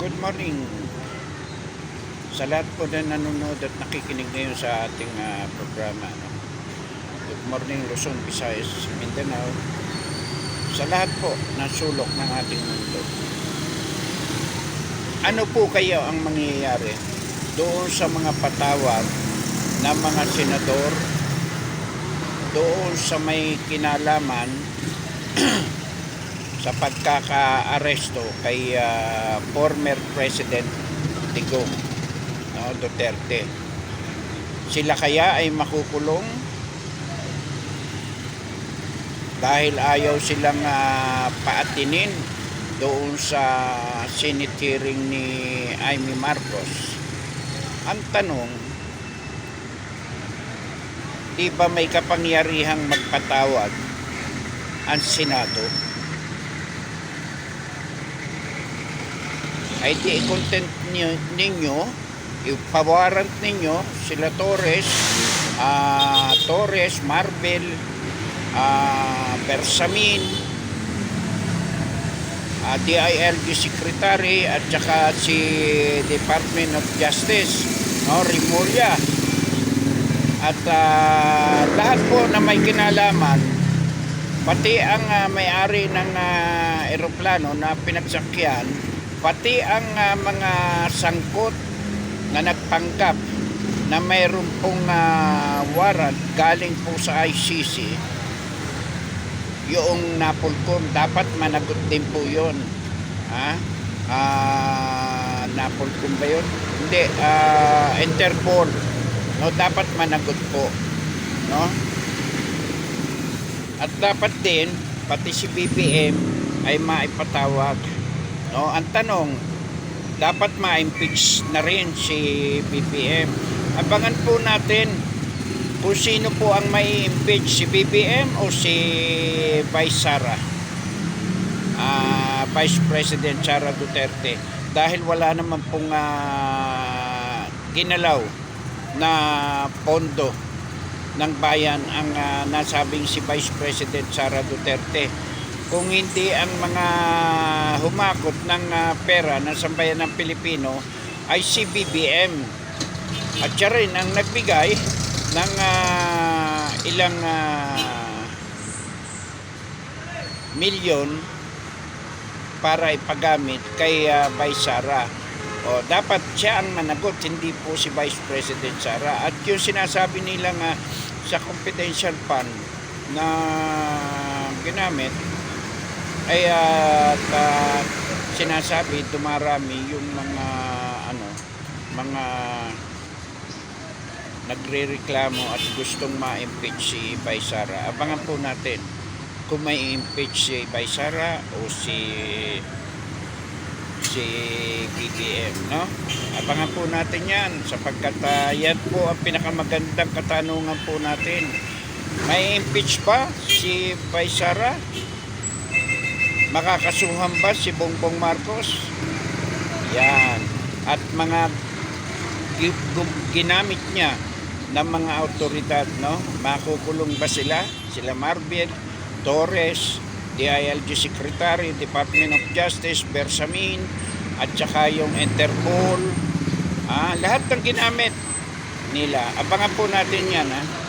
Good morning sa lahat po na nanonood at nakikinig ngayon sa ating ah, programa. No? Good morning Luzon, Visayas, Mindanao. Sa lahat po na sulok ng ating mundo. Ano po kaya ang mangyayari doon sa mga patawag ng mga senador doon sa may kinalaman sa pagkaka-aresto kay ah, former President Digong no, Duterte. Sila kaya ay makukulong dahil ayaw silang ah, paatinin doon sa Senate hearing ni Amy Marcos. Ang tanong, di ba may kapangyarihang magpatawag ang Senado? Ay di i-content niyo, ninyo, ipawarrant ninyo sila Torres, ah, Torres, Marvel, ah, Bersamin, ah, DILG Secretary at saka si Department of Justice, no, Rimulya. At ah, lahat po na may kinalaman, pati ang ah, may-ari ng ah, eroplano na pinagsakyan, pati ang ah, mga sangkot na nagpanggap na mayroon pong ah, warrant galing po sa ICC yung Napolcom dapat managot din po yun. Ha? Ah Napolcom ba yun? Hindi ah, Interpol. No dapat managot po no? At dapat din pati si BBM ay maipatawag No, ang tanong, dapat ma-impeach na rin si BBM. Abangan po natin kung sino po ang may impeach, si BBM o si Vice Sara. Ah, Vice President Sara Duterte. Dahil wala naman pong ah, ginalaw na pondo ng bayan ang ah, nasabing si Vice President Sara Duterte kung hindi ang mga humakot ng ah, pera ng sambayan ng Pilipino ay si BBM. At siya rin ang nagbigay ng ah, ilang ah, milyon para ipagamit kay uh, Vice Sara. O, dapat siya ang managot, hindi po si Vice President Sara. At yung sinasabi nila nga sa confidential fund na ginamit, ay at ah, sinasabi dumarami yung mga ano mga nagrereklamo at gustong ma-impeach si Vice Sara. Abangan po natin kung may impeach si Vice Sara o si si BBM, no? Abangan po natin yan sapagkat ah, yan po ang pinakamagandang katanungan po natin. May impeach pa si Vice Sara? Makakasuhan ba si Bongbong Marcos? Yan. At mga ginamit niya ng mga autoridad, no? Makukulong ba sila? Sila Marvel, Torres, DILG Secretary, Department of Justice, Bersamin, at saka yung Interpol. Ah, lahat ng ginamit nila. Abangan po natin yan, ha?